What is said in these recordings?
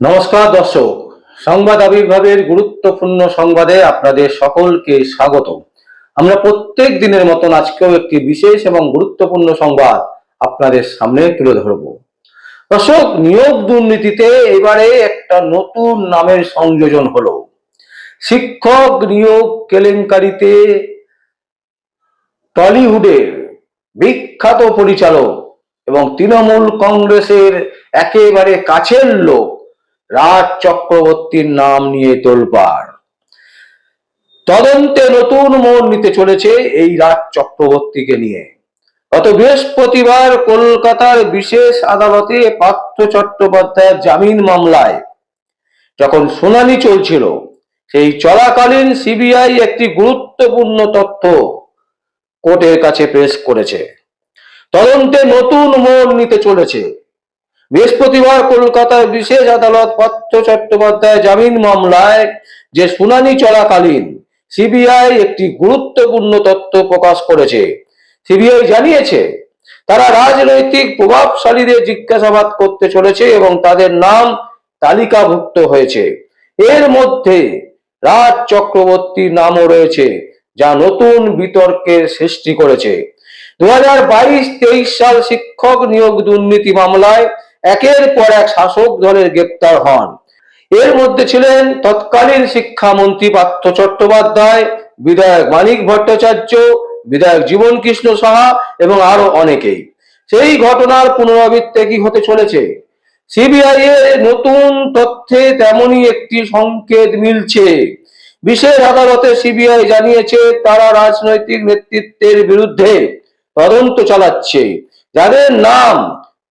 নমস্কার, দর্শক। সংবাদ আবির্ভাবের গুরুত্বপূর্ণ সংবাদে আপনাদের সকলকে স্বাগত আমরা প্রত্যেক দিনের মতন আজকেও একটি বিশেষ এবং গুরুত্বপূর্ণ সংবাদ আপনাদের সামনে তুলে ধরব। দর্শক, নিয়োগ দুর্নীতিতে এবারে একটা নতুন নামের সংযোজন হলো। শিক্ষক নিয়োগ কেলেঙ্কারিতে টলিউডের বিখ্যাত পরিচালক এবং তৃণমূল কংগ্রেসের একেবারে কাছের লোক রাজ চক্রবর্তীর নাম নিয়ে তোলপাড়। তদন্তে নতুন মোড় নিতে চলেছে এই রাজ চক্রবর্তীকে নিয়ে। গত বৃহস্পতিবার কলকাতার বিশেষ আদালতে পার্থ চট্টোপাধ্যায়ের জামিন মামলায় যখন শুনানি চলছিল, সেই চলাকালীন সিবিআই একটি গুরুত্বপূর্ণ তথ্য কোর্টের কাছে পেশ করেছে। তদন্তে নতুন মোড় নিতে চলেছে বৃহস্পতিবার কলকাতার বিশেষ আদালত পত্র চট্টোপাধ্যায় জামিন মামলায় যে শুনানি চলাকালীন সিবিআই একটি গুরুত্বপূর্ণ তথ্য প্রকাশ করেছে। সিবিআই জানিয়েছে, তারা রাজনৈতিক প্রভাবশালীদের জিজ্ঞাসাবাদ করতে চলেছে এবং তাদের নাম তালিকাভুক্ত হয়েছে। এর মধ্যে রাজ চক্রবর্তীর নামও রয়েছে, যা নতুন বিতর্কের সৃষ্টি করেছে। দু হাজার বাইশ তেইশ সাল শিক্ষক নিয়োগ দুর্নীতি মামলায় একের পর এক শাসক দলের গ্রেপ্তার হন। এর মধ্যে ছিলেন তৎকালীন শিক্ষামন্ত্রী পার্থ চট্টোপাধ্যায়, বিধায়ক মানিক ভট্টাচার্য, বিধায়ক জীবন কৃষ্ণ সাহা এবং আরও অনেকেই। সেই ঘটনার পুনরাবৃত্তি কি হতে চলেছে? সিবিআই এর নতুন তথ্যে তেমনই একটি সংকেত মিলছে। বিশেষ আদালতে সিবিআই জানিয়েছে, তারা রাজনৈতিক নেতৃত্বের বিরুদ্ধে তদন্ত চালাচ্ছে। যাদের নাম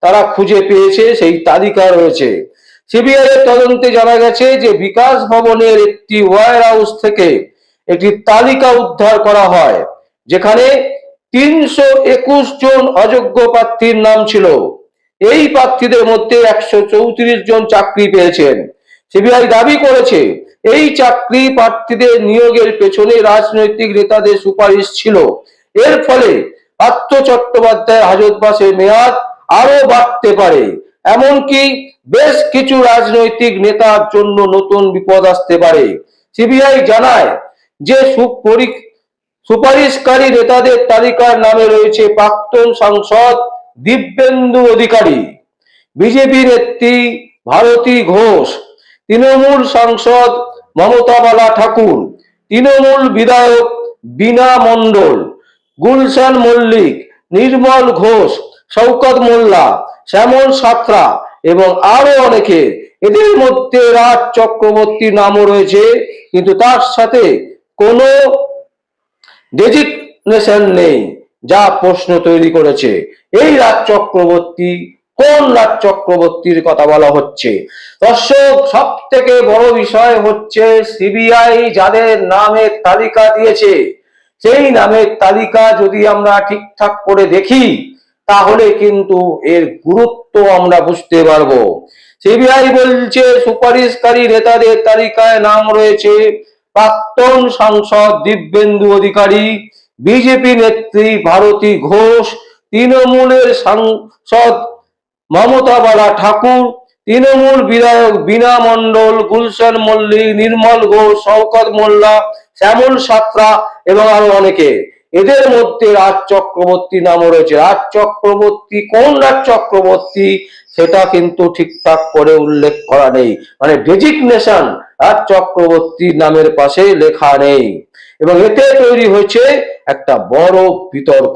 তারা খুঁজে পেয়েছে, সেই তালিকা রয়েছে। সিবিআই এর তদন্তে জানা গেছে যে বিকাশ ভবনের একটি ওয়ার হাউস থেকে একটি তালিকা উদ্ধার করা হয়, যেখানে তিনশো একুশ জন অযোগ্য প্রার্থীর নাম ছিল। এই প্রার্থীদের মধ্যে একশো চৌত্রিশ জন চাকরি পেয়েছেন। সিবিআই দাবি করেছে, এই চাকরি প্রার্থীদের নিয়োগের পেছনে রাজনৈতিক নেতাদের সুপারিশ ছিল। এর ফলে পার্থ চট্টোপাধ্যায় হাজতবাসের মেয়াদ আরও বাড়তে পারে। এমনকি বেশ কিছু রাজনৈতিক নেতার জন্য নতুন বিপদ আসতে পারে। সিবিআই জানায় যে সুপারিশকারী নেতাদের তালিকার নামে রয়েছে প্রাক্তন সাংসদ দিব্যেন্দু অধিকারী, বিজেপি নেত্রী ভারতী ঘোষ, তৃণমূল সাংসদ মমতা বালা ঠাকুর, তৃণমূল বিধায়ক বীণা মণ্ডল, গুলশান মল্লিক, নির্মল ঘোষ শওকত মোল্লা, শ্যামল সাঁতরা এবং আরও অনেকে। এদের মধ্যে রাজ চক্রবর্তীর নামও রয়েছে, কিন্তু তার সাথে কোনো ডেজিগনেশন নেই, যা প্রশ্ন তৈরি করেছে। এই রাজ চক্রবর্তী, কোন রাজ চক্রবর্তীর কথা বলা হচ্ছে? দর্শক সব থেকে বড় বিষয় হচ্ছে সিবিআই যাদের নামের তালিকা দিয়েছে। সেই নামের তালিকা যদি আমরা ঠিকঠাক করে দেখি তাহলে কিন্তু এর গুরুত্ব আমরা বুঝতে পারব। সিবিআই বলছে, সুপারিশকারী নেতাদের তালিকায় নাম রয়েছে প্রাক্তন সাংসদ দিব্যেন্দু অধিকারী, বিজেপি নেত্রী ভারতী ঘোষ, তৃণমূলের সাংসদ মমতা বালা ঠাকুর, তৃণমূল বিধায়ক বীণা মণ্ডল, গুলশান মল্লিক, নির্মল ঘোষ, শওকত মোল্লা, শ্যামল সাত্রা এবং আরও অনেকে। এদের মধ্যে রাজ চক্রবর্তী নামও রয়েছে। রাজ চক্রবর্তী কোন রাজ চক্রবর্তী সেটা কিন্তু ঠিকঠাক করে উল্লেখ করা নেই। মানে ডেজিগনেশন রাজ চক্রবর্তী নামের পাশে লেখা নেই। এবং এতে তৈরি হয়েছে একটা বড় বিতর্ক।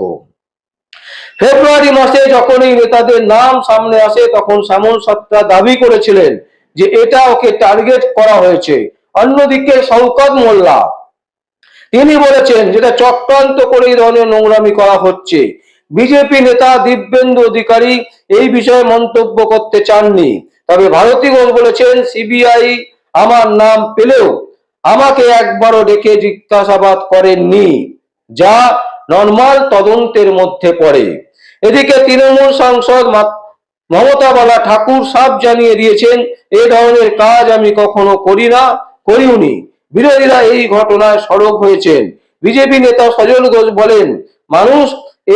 ফেব্রুয়ারি মাসে যখন এই নেতাদের নাম সামনে আসে, তখন শ্যামল সত্তা দাবি করেছিলেন যে এটা ওকে টার্গেট করা হয়েছে। অন্যদিকে শওকত মোল্লা তিনি বলেছেন যেটা চক্রান্ত করে এই ধরনের নোংরামি করা হচ্ছে। বিজেপি নেতা দিব্যেন্দু অধিকারী এই বিষয়ে মন্তব্য করতে চাননি। তবে ভারতী ঘোষ বলেছেন, সিবিআই আমার নাম পেলেও আমাকে একবারও ডেকে জিজ্ঞাসাবাদ করেননি, যা নর্মাল তদন্তের মধ্যে পড়ে। এদিকে তৃণমূল সাংসদ মমতা বালা ঠাকুর সাফ জানিয়ে দিয়েছেন, এ ধরনের কাজ আমি কখনো করি না, করিওনি। বিরোধীরা এই ঘটনায় সড়ক হয়েছেন। বিজেপি নেতা সজল ঘোষ বলেন, মানুষ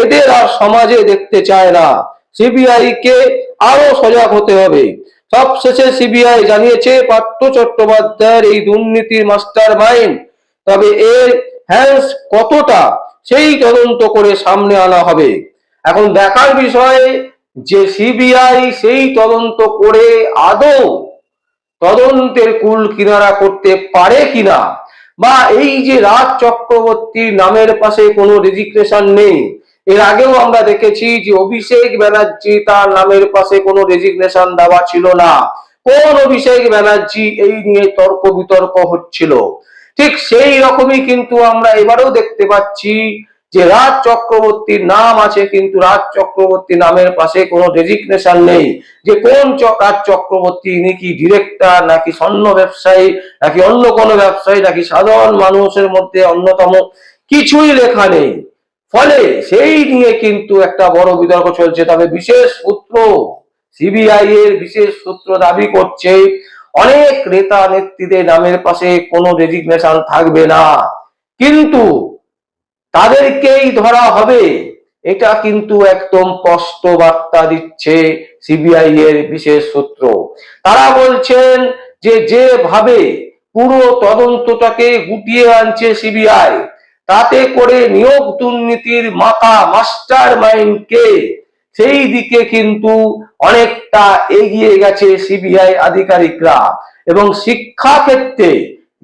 এদের আর সমাজে দেখতে চায় না। সিবিআই কে আরও সজাগ হতে হবে। সবশেষে সিবিআই জানিয়েছে, পার্থ চট্টোপাধ্যায়ের এই দুর্নীতির মাস্টার মাইন্ড তবে এর হ্যান্স কতটা, সেই তদন্ত করে সামনে আনা হবে। এখন দেখার বিষয়ে, যে সিবিআই সেই তদন্ত করে আদৌ তদন্তের কুল কিনারা করতে পারে কিনা? বা এই যে রাজ চক্রবর্তীর নামের পাশে কোনো রেজিস্ট্রেশন নেই, এর আগেও আমরা দেখেছি যে অভিষেক ব্যানার্জি তার নামের পাশে কোনো রেজিগনেশন দেওয়া ছিল না। কোন অভিষেক ব্যানার্জি এই নিয়ে তর্ক বিতর্ক হচ্ছিল? ঠিক সেই রকমই কিন্তু আমরা এবারেও দেখতে পাচ্ছি যে রাজ চক্রবর্তীর নাম আছে, কিন্তু রাজ চক্রবর্তী নামের পাশে কোনো রেজিগনেশন নেই। যে কোন রাজ চক্রবর্তী, ইনি কি ডিরেক্টর নাকি স্বর্ণ ব্যবসায়ী, নাকি অন্য কোনো ব্যবসায়ী, নাকি সাধারণ মানুষের মধ্যে অন্যতম? কিছুই লেখা নেই। ফলে সেই নিয়ে কিন্তু একটা বড় বিতর্ক চলছে। তবে বিশেষ সূত্র সিবিআই এর বিশেষ সূত্র দাবি করছে, অনেক নেতা নেত্রীদের নামের পাশে কোনো রেজিগনেশন থাকবে না। কিন্তু তাদেরকেই ধরা হবে। এটা কিন্তু একদম স্পষ্ট বার্তা দিচ্ছে সিবিআই এর বিশেষ সূত্র। তারা বলছেন যে যেভাবে পুরো তদন্তটাকে গুটিয়ে আনছে সিবিআই, তাতে করে নিয়োগ দুর্নীতির মাথা মাস্টার মাইন্ড কে সেই দিকে কিন্তু অনেকটা এগিয়ে গেছে সিবিআই আধিকারিকরা। এবং শিক্ষা ক্ষেত্রে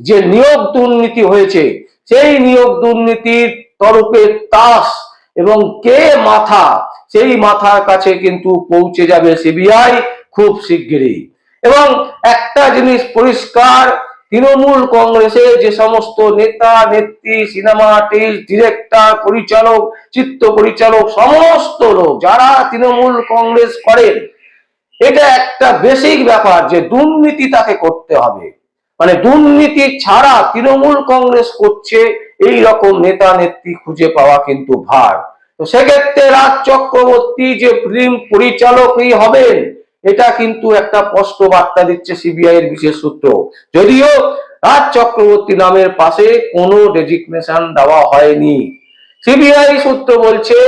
যে নিয়োগ দুর্নীতি হয়েছে, সেই নিয়োগ দুর্নীতির তরফে তাস এবং কে মাথা, সেই মাথার কাছে কিন্তু পৌঁছে যাবে সিবিআই খুব শিগগিরই। এবং একটা জিনিস পরিষ্কার, তৃণমূল কংগ্রেসের যে সমস্ত নেতা, নেত্রী, সিনেমা আর্টিস্ট, ডিরেক্টর, পরিচালক, চিত্র পরিচালক, সমস্ত লোক যারা তৃণমূল কংগ্রেস করেন, এটা একটা বেসিক ব্যাপার যে দুর্নীতি তাকে করতে হবে। মানে দুর্নীতি ছাড়া তৃণমূল কংগ্রেস করছে, এই রকম নেতা নেত্রী খুঁজে পাওয়া কিন্তু ভার। তো সেক্ষেত্রে রাজ চক্রবর্তী যে ফিল্ম পরিচালকই হবেন, এটা কিন্তু একটা স্পষ্ট বার্তা দিচ্ছে সিবিআই এর বিশেষ সূত্র। যদিও রাজ চক্রবর্তী নামের পাশে কোনো ডেজিগনেশন দেওয়া হয়নি। সিবিআই সূত্র বলছে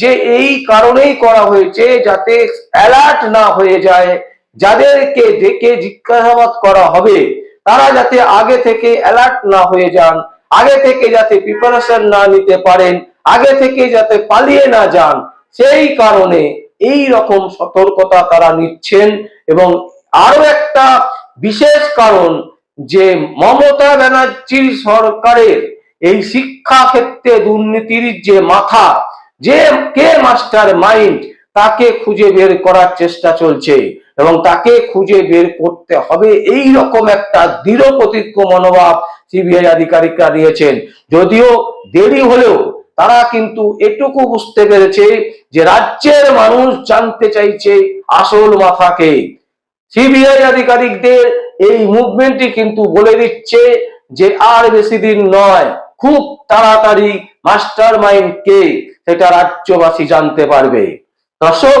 যে এই কারণেই করা হয়েছে যাতে অ্যালার্ট না হয়ে যায়, যাদেরকে ডেকে জিজ্ঞাসাবাদ করা হবে তারা যাতে আগে থেকে অ্যালার্ট না হয়ে যান, আগে থেকে যাতে প্রিপারেশন না নিতে পারেন, আগে থেকে যাতে পালিয়ে না যান, সেই কারণে এই রকম সতর্কতা তারা নিচ্ছেন। এবং আরও একটা বিশেষ কারণ যে মমতা ব্যানার্জির সরকারের এই শিক্ষা ক্ষেত্রে দুর্নীতির যে মাথা, যে কে মাস্টার মাইন্ড তাকে খুঁজে বের করার চেষ্টা চলছে। এবং তাকে খুঁজে বের করতে হবে। এই রকম একটা দৃঢ় প্রতিজ্ঞ মনোভাব সিবিআই আধিকারিকরা দিয়েছেন। যদিও দেরি হলেও তারা কিন্তু এটুকু বুঝতে পেরেছে যে রাজ্যের মানুষ জানতে চাইছে আসল মাথাকে। সিবিআই আধিকারিকদের এই মুভমেন্টটি কিন্তু বলে দিচ্ছে যে আর বেশি দিন নয়, খুব তাড়াতাড়ি মাস্টার মাইন্ড কে সেটা রাজ্যবাসী জানতে পারবে। দর্শক